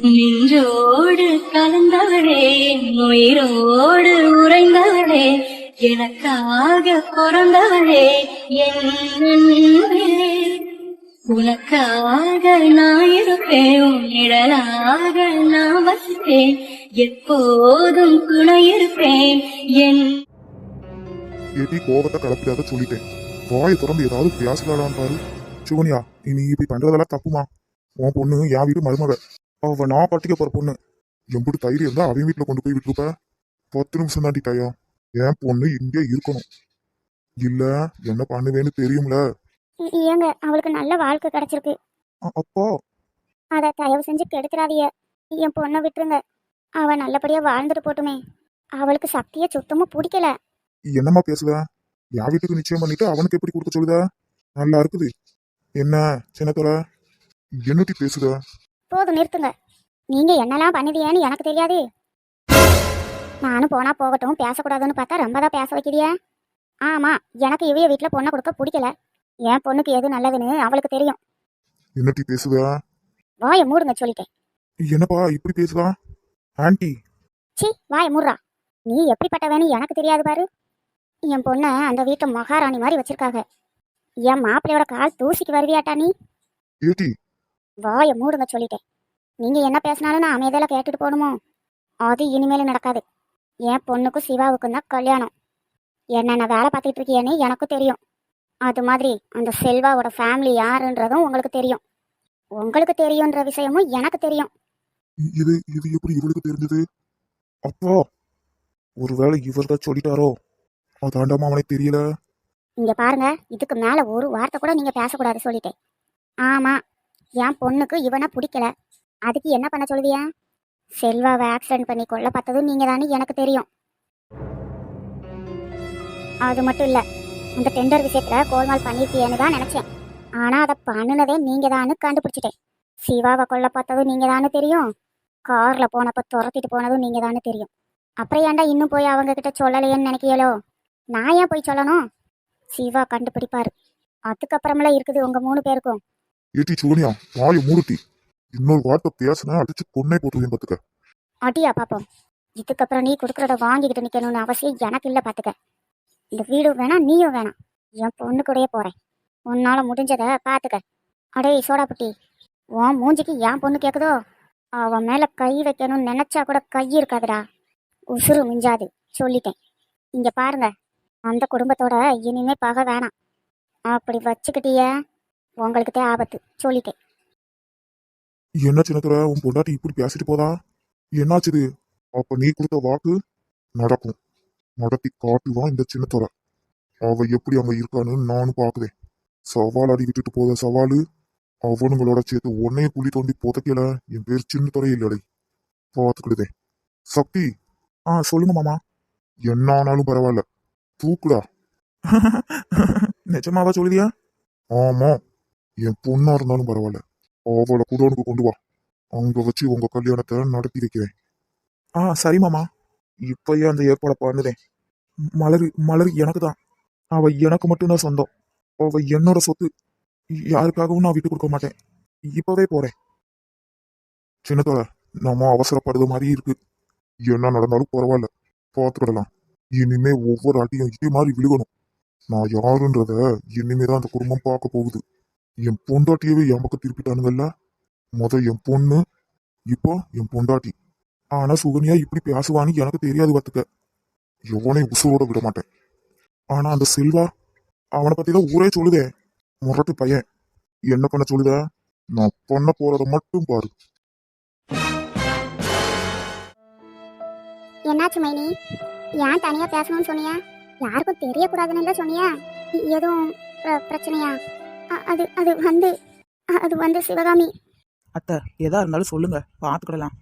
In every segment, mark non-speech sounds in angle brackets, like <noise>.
நெஞ்சோடு கலந்தவளே உயிரோடு உறைந்தவளே எனக்காக பிறந்தவளே என்னே உனக்காக நான் இருப்பேன் உன் நிழலாக நான் வசிப்பேன் எப்போதும் துணை இருப்பேன் என் ஏடி கோபத்தை கலப்பிடாத சொல்லிட்டேன். வாயை திறந்து ஏதாவது பேசலாடான்னு பாரு. சிவனியா நீ இப்படி பண்றதெல்லாம் தப்புமா? உன் பொண்ணு என் வீட்டு மருமக அவ நான் பட்டிக்க போற பொண்ணு. எம்பிட்டு தைரியம் இருந்தா அவன் வீட்டுல கொண்டு போய் விட்டுருப்ப. பத்து நிமிஷம் தாண்டி டயம் என் பொண்ணு இங்கே இருக்கணும். இல்ல என்ன பண்ணுவேன்னு தெரியும்ல? ஏங்க அவளுக்கு நல்ல வாழ்க்கை கிடைச்சிருக்கு. அப்பா. அதை தயவு செஞ்சு கெடுத்துறாதீங்க. என் பொண்ணை விட்டுருங்க. அவ நல்லபடியா வாழ்ந்துட்டு போட்டுமே. அவளுக்கு சக்தியை சுத்தமா பிடிக்கல. என்னம்மா பேசுத என் வீட்டுக்கு நிச்சயம் பண்ணிட்டு அவனுக்கு எப்படி கொடுக்க சொல்லுத நல்லா இருக்குது. என்ன சின்னத்தோட? என்னட்டி பேசுத போதும் நிறுத்துங்க. நீங்க என்னெல்லாம் பண்ணுதியேன்னு எனக்கு தெரியாது. நானும் போனா போகட்டும் பேசக்கூடாதுன்னு பார்த்தா ரொம்ப தான் பேச வைக்கிறியா. ஆமா எனக்கு இவைய வீட்டுல பொண்ணை கொடுக்க பிடிக்கல. என் பொண்ணுக்கு எது நல்லதுன்னு அவளுக்கு தெரியும். என்னட்டி பேசுத? வாயை மூடுங்க சொல்லிட்டேன். என்னப்பா இப்படி பேசுதா? ஆன்ட்டி சி வாயை மூடுறா. நீ எப்படிப்பட்டவன்னு எனக்கு தெரியாது பாரு. என் பொண்ணை அந்த வீட்டை மகாராணி மாதிரி வச்சிருக்காங்க. என் மாப்பிள்ளையோட கால் தூசிக்கு வருவியாட்டா நீ? ஏட்டி வாயை மூடுங்க சொல்லிட்டேன். நீங்க என்ன பேசினாலும் நான் அமைதியில கேட்டுட்டு போகணுமோ? அது இனிமேல் நடக்காது. என் பொண்ணுக்கும் சிவாவுக்கும் தான் கல்யாணம். என்னென்ன வேலை பார்த்துட்டு இருக்கியேன்னு எனக்கும் தெரியும். அது மாதிரி அந்த செல்வாவோட ஃபேமிலி யாருன்றதும் உங்களுக்கு தெரியும். உங்களுக்கு தெரியுன்ற விஷயமும் எனக்கு தெரியும். இது இது எப்படி இவளுக்கு தெரிஞ்சது? அப்பா ஒருவேளை இவர் தான் சொல்லிட்டாரோ அதாண்டாம அவனுக்கு தெரியல. இங்க பாருங்க இதுக்கு மேல ஒரு வார்த்தை கூட நீங்க பேசக்கூடாது சொல்லிட்டேன். ஆமா என் பொண்ணுக்கு இவனை பிடிக்கல. அதுக்கு என்ன பண்ண சொல்லுவியா? செல்வாவை ஆக்சிடென்ட் பண்ணி கொல்ல பார்த்ததும் நீங்க தானே எனக்கு தெரியும். அது மட்டும் இல்லை இந்த டெண்டர் விஷயத்தில் கோல்மால் பண்ணிருக்கியேன்னு தான் நினச்சேன். ஆனால் அதை பண்ணுனதே நீங்கள் தானே கண்டுபிடிச்சிட்டேன். சிவாவை கொல்ல பார்த்ததும் நீங்கள் தானே தெரியும். காரில் போனப்போ துரத்திட்டு போனதும் நீங்கள் தானே தெரியும். அப்புறம் ஏன்டா இன்னும் போய் அவங்கக்கிட்ட சொல்லலையேன்னு நினைக்கியலோ? நான் ஏன் போய் சொல்லணும்? சிவா கண்டுபிடிப்பார். அதுக்கப்புறமெல்லாம் இருக்குது உங்கள் மூணு பேருக்கும். ஏட்டி சோனியா வாய மூடுத்தி இன்னொரு வார்த்தை பேசினா அடிச்சு கொன்னே போட்டுருவேன் பாத்துக்க. அடியா பாப்போம். இதுக்கப்புறம் நீ கொடுக்கறத வாங்கிக்கிட்டு நிக்கணும்னு அவசியம் எனக்கு இல்ல பாத்துக்க. இந்த வீடும் வேணாம் நீயும் வேணாம் என் பொண்ணு கூடயே போறேன். உன்னால முடிஞ்சத பாத்துக்க. அடே சோடாப்புட்டி உன் மூஞ்சிக்கு என் பொண்ணு கேக்குதோ? அவன் மேல கை வைக்கணும்னு நினைச்சா கூட கை இருக்காதுடா. உசுறு மிஞ்சாது. சொல்லிட்டேன். இங்க பாருங்க. அந்த குடும்பத்தோட இனிமே பகை வேணாம். அப்படி வச்சுக்கிட்டிய உங்களுக்கு தான் ஆபத்து. சொல்லிட்டேன். என்ன சின்னத்துல உன் பொண்டாட்டி இப்படி பேசிட்டு போதா என்னாச்சுது? அப்ப நீ கொடுத்த வாக்கு நடக்கும். நடத்தி காட்டுவான் இந்த சின்னத்தோட அவ எப்படி அங்க இருக்கான்னு நானும் பாக்குறேன். சவால் அடி விட்டுட்டு போத சவாலு அவனுங்களோட சேர்த்து உன்னைய புள்ளி தோண்டி புதைக்கல. என் பேர் சின்னத்துறை இல்லடை. பார்த்துக்கிடுதேன் சக்தி! ஆ சொல்லுங்க மாமா. என்ன ஆனாலும் பரவாயில்ல. தூக்குடா. <laughs> நிஜமாவா சொல்லுதியா? ஆமா. என் பொண்ணா இருந்தாலும் பரவாயில்ல. அவளை குடோனுக்கு கொண்டு வா. அங்க வச்சு உங்க கல்யாணத்தை நடத்தி வைக்கிறேன். ஆ சரி மாமா. இப்பயே அந்த ஏற்பாடை பண்ணுதேன் மலர் மலர் எனக்கு தான் அவ எனக்கு மட்டும்தான் சொந்தம். அவ என்னோட சொத்து. யாருக்காகவும் நான் விட்டு கொடுக்க மாட்டேன். இப்பவே போறேன். சின்னத்தோட நம்ம அவசரப்படுறது மாதிரி இருக்கு. என்ன நடந்தாலும் பரவாயில்ல. பார்த்துக்கிடலாம். இனிமே ஒவ்வொரு அடியும் இதே மாதிரி விழுகணும். நான் யாருன்றத இனிமே தான் அந்த குடும்பம் பார்க்க போகுது. என் பொண்டாட்டியவே என் பக்கம் திருப்பிட்டானுங்கல்ல? முத என் பொண்ணு இப்போ என் பொண்டாட்டி. ஆனா சுகன்யா இப்படி பேசுவான்னு எனக்கு தெரியாது பார்த்துக்க எவனையும் உசுரோட விட மாட்டேன். ஆனா அந்த செல்வா அவனை பத்தி தான் ஊரே சொல்லுதே. முரட்டு பையன். என்ன பண்ண சொல்லுத? நான் பண்ண போறத மட்டும் பாரு. என்னாச்சு மைனி? ஏன் தனியா பேசணும்னு சொன்னியா? யாருக்கும் தெரியக்கூடாதுன்னு இல்ல சொன்னியா? எதுவும் பிரச்சனையா? அது அது வந்து அது வந்து சிவகாமி. அத்தை எதா இருந்தாலும் சொல்லுங்க. பார்த்துக்கிடலாம்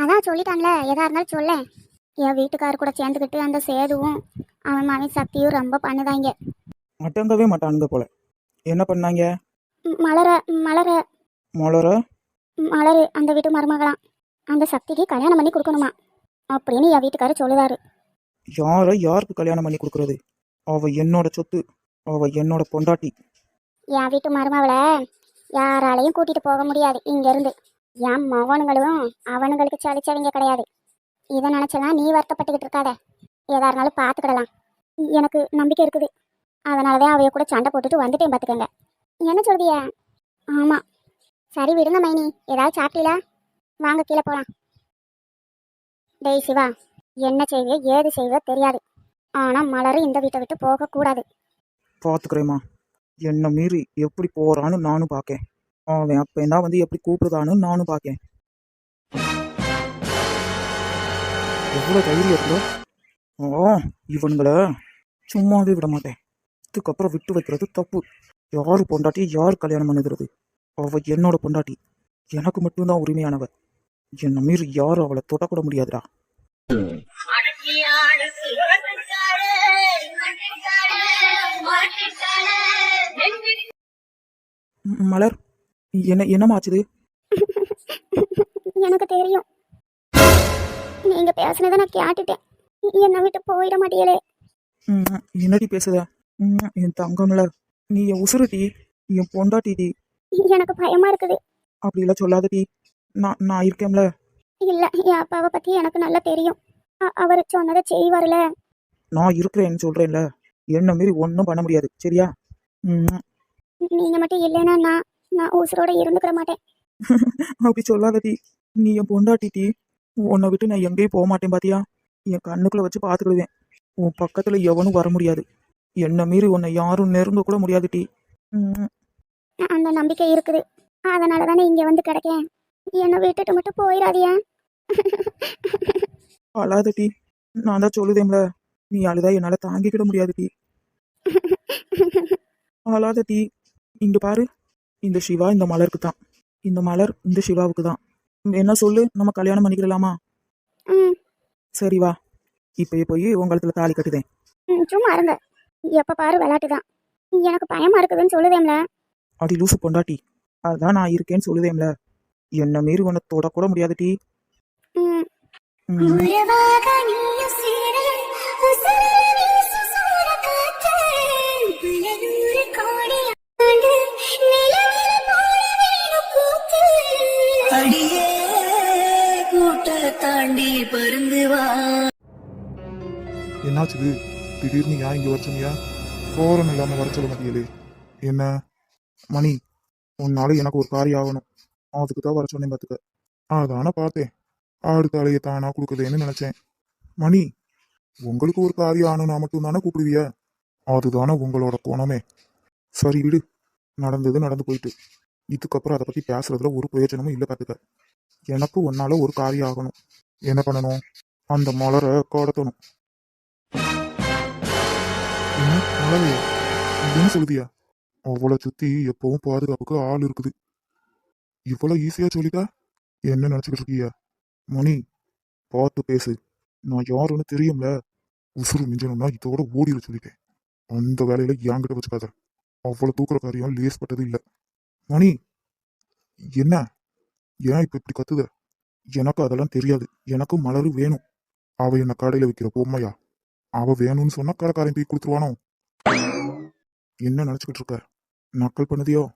அதான் சொல்லிட்டான்ல. எதா இருந்தாலும் சொல்ல என் வீட்டுக்கார் கூட சேர்ந்துக்கிட்டு அந்த சேதுவும் அவன் மகன் சக்தியும் ரொம்ப பண்ணுதாங்க. அடங்கவே மாட்டானுங்க போல. என்ன பண்ணாங்க? மலர மலர. மொளர மலரு அந்த வீட்டு மருமகளாம். அந்த சக்திக்கு கல்யாணம் பண்ணி கொடுக்கணுமா? அப்படின்னு என் வீட்டுக்காரர் சொல்லுதாரு யாரை யாருக்கு கல்யாணம் பண்ணி கொடுக்கறது? அவ என்னோட சொத்து. அவ என்னோட பொண்டாட்டி. என் வீட்டு மருமவளை யாராலையும் கூட்டிட்டு போக முடியாது இங்க இருந்து என் மகனுங்களும் அவனுங்களுக்கு சளிச்சவங்க கிடையாது. இதை நினைச்சலாம் நீ வருத்தப்பட்டுக்கிட்டு இருக்காத. ஏதா இருந்தாலும் பார்த்துக்கிடலாம் எனக்கு நம்பிக்கை இருக்குது. அதனாலதான் அவைய கூட சண்டை போட்டுட்டு வந்துட்டேன் பார்த்துக்கங்க என்ன சொல்றிய? ஆமா. சரி விடுங்க மைனி. ஏதாவது சாப்பிட்டீங்களா வாங்க கீழே போலாம். டெய் சிவா என்ன செய்வே ஏது செய்வே தெரியாது. ஆனா மலர் இந்த வீட்டை விட்டு போக கூடாது பார்த்துக்கிறேம்மா என்னை மீறி எப்படி போகிறான்னு நானும் பார்க்கேன் அவன் அப்போ என்ன வந்து எப்படி கூப்பிடுதான்னு நானும் பார்க்கேன் எவ்வளோ தைரியம் இருக்கோ ஓ இவனுங்களை சும்மாவே விட மாட்டேன். இதுக்கப்புறம் விட்டு வைக்கிறது தப்பு. யார் பொண்டாட்டி யார் கல்யாணம் பண்ணுகிறது அவள் என்னோட பொண்டாட்டி. எனக்கு மட்டும்தான் உரிமையானவ. என்னை மீறி யாரும் அவளை தொடக்கூட முடியாதுடா. மலர்? என்ன என்னமாச்சுது? எனக்கு தெரியும். நீங்க பேசுனதை நான் கேட்டுட்டேன். என்னை விட்டு போயிட மாட்டீங்களே என்னடி பேசுத என் தங்கம்ல. நீ என் உசுருடி என் பொண்டாட்டிடி. எனக்கு பயமா இருக்குது. அப்படிலாம் சொல்லாதடி. நான் நான் இருக்கேன்ல. இல்ல என் அப்பாவை பத்தி எனக்கு நல்லா தெரியும். அவர் சொன்னதை செய்வார்ல. நான் இருக்கிறேன்னு சொல்றேன்ல. என்ன மீறி ஒன்றும் பண்ண முடியாது. சரியா? ம், நீங்க மட்டும் இல்லைன்னா நான் நான் உசுரோட இருந்துக்கிற மாட்டேன். <laughs> அப்படி சொல்லாதடி நீ என் பொண்டாட்டிடி உன்னை விட்டு நான் எங்கேயும் போக மாட்டேன் பாத்தியா? என் கண்ணுக்குள்ள வச்சு பார்த்துக்கிடுவேன் உன் பக்கத்துல எவனும் வர முடியாது. என்ன மீறி உன்னை யாரும் நெருங்க கூட முடியாதுடி ம், அந்த நம்பிக்கை இருக்குது. அதனால தானே இங்க வந்து கிடக்கேன். என்னை விட்டுட்டு மட்டும் போயிடாதியா <laughs> அழாதடி நான் தான் சொல்லுதேன்ல நீ அழுதா என்னால தாங்கிக்கிட முடியாதுடி <laughs> அழாதடி இங்க பாரு. இந்த சிவா இந்த மலருக்கு தான் இந்த மலர் இந்த சிவாவுக்கு தான் என்ன சொல்லு? நம்ம கல்யாணம் பண்ணிக்கிடலாமா ம். சரி வா. இப்பயே போய் உங்களத்துல தாலி கட்டுதேன். சும்மா இருங்க. எப்ப பாரு விளையாட்டு தான் எனக்கு பயமா இருக்குதுன்னு சொல்லுதேம்ல. அடி லூசு பொண்டாட்டி. அதான் நான் இருக்கேன்னு சொல்லுதேன்ல என்ன மீறி உன்னை தொடக்கூட முடியாதுடி ம். ம், அடியே கூட்ட தாண்டி பருந்து வா. என்னாச்சுது? திடீர்னு ஏன் இங்க வர சொன்னியா? கோரம் இல்லாம வர சொல்ல மாட்டியலே. என்ன? மணி உன்னால எனக்கு ஒரு காரியம் ஆகணும். அதுக்கு தான் வர சொன்னேன் பார்த்துக்க. அதானே பார்த்தேன். அடுத்த அலையை தானா கொடுக்கலன்னு நினைச்சேன். மணி உங்களுக்கு ஒரு காரியம் ஆகணும்னா மட்டும் தானே கூப்பிடுவிய? அதுதானே உங்களோட குணமே. சரி விடு. நடந்தது நடந்து போயிட்டு. இதுக்கப்புறம் அதை பத்தி பேசுறதுல ஒரு பிரயோஜனமும் இல்லை பார்த்துக்க எனக்கு ஒன்னால ஒரு காரியம் ஆகணும். என்ன பண்ணணும்? அந்த மலரை கடத்தணும். என்ன மலரையா என்ன சொல்லுதியா? அவளை சுத்தி எப்பவும் பாதுகாப்புக்கு ஆள் இருக்குது. இவ்வளவு ஈஸியா சொல்லிட்டா? என்ன நினைச்சுக்கிட்டு இருக்கியா? மணி பார்த்து பேசு. நான் யாருன்னு தெரியும்ல? உசுறு மிஞ்சணும்னா இதோட ஓடிட சொல்லிட்டேன். அந்த வேலையில என்கிட்ட வச்சுக்காத. அவ்வளவு தூக்குற காரியம் லேஸ்பட்டது இல்லை. மணி என்ன? ஏன் இப்ப இப்படி கத்துத? எனக்கு அதெல்லாம் தெரியாது. எனக்கும் மலரு வேணும். அவ என்ன கடையில வைக்கிற பொம்மையா? அவ வேணும்னு சொன்னா கடைக்காரன் போய் கொடுத்துருவானோ? என்ன நினைச்சுக்கிட்டு இருக்க? நக்கல் பண்ணதியோ?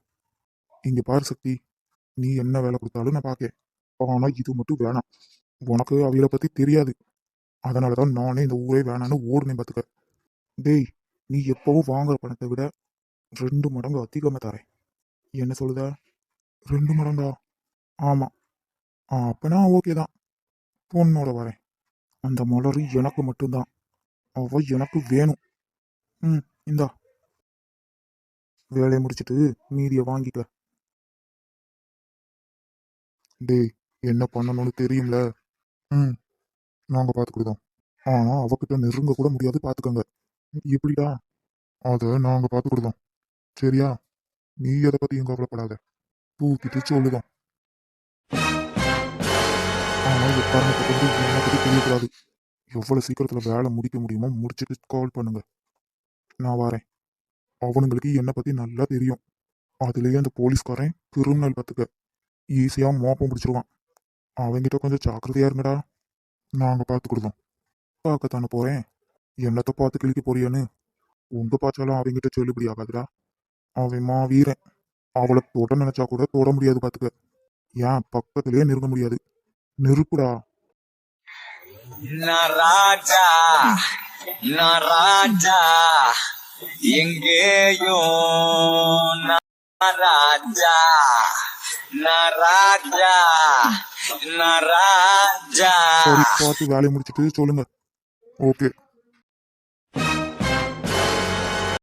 இங்க பாரு சக்தி நீ என்ன வேலை கொடுத்தாலும் நான் பாக்கேன். ஆனா இது மட்டும் வேணாம். உனக்கு அவியலை பத்தி தெரியாது. அதனாலதான் நானே இந்த ஊரே வேணான்னு ஓடுனேன் பாத்துக்க. டேய் நீ எப்பவும் வாங்குற பணத்தை விட ரெண்டு மடங்கு அதிகமா தரேன். என்ன சொல்லுத? ரெண்டு மடங்கா? ஆமா. ஆ, அப்பனா ஓகே தான். பொண்ணோட வரேன். அந்த மலர் எனக்கு மட்டும்தான். அவ எனக்கு வேணும். ம் இந்தா. வேலையை முடிச்சிட்டு மீதியை வாங்கிக்க. டேய் என்ன பண்ணணும்னு தெரியும்ல? ம். நாங்க பார்த்துக்கிடுதோம். ஆனா அவகிட்ட நெருங்க கூட முடியாது பார்த்துக்கோங்க. இப்படியா அதை நாங்க பார்த்துக்கிடுதோம். சரியா? நீ எதை பத்தியும் கவலைப்படாத. தூக்கிட்டு சொல்லுதான் ஆனா எக்காரணத்தை கொண்டு என்னை பத்தி தெரியக்கூடாது. எவ்வளவு சீக்கிரத்துல வேலை முடிக்க முடியுமோ முடிச்சுட்டு கால் பண்ணுங்க. நான் வரேன். அவனுங்களுக்கு என்னை பத்தி நல்லா தெரியும். அதுலயே அந்த போலீஸ்காரன் கிரிமினல் பார்த்துக்க ஈஸியா மோப்பம் பிடிச்சிருவான். அவங்கிட்ட கொஞ்சம் ஜாக்கிரதையா இருங்கடா. நாங்க பார்த்துக்கிடுதோம் பார்க்கத்தானே போறேன். என்னத்தை பார்த்து கிழிக்க போறியான்னு? உங்க பாய்ச்சாலும் அவங்கிட்ட சொல்லுபடி ஆகாதுடா. அவன் மா வீரன். அவளை தொட நினைச்சா கூட தொட முடியாது பார்த்துக்க ஏன் பக்கத்திலேயே நெருங்க முடியாது. நெருப்புடா. ராஜா. ராஜா. எங்கேயும் நான் ராஜா. ராஜா. ராஜா. சரி பார்த்து வேலையை முடிச்சிட்டு சொல்லுங்க. ஓகே.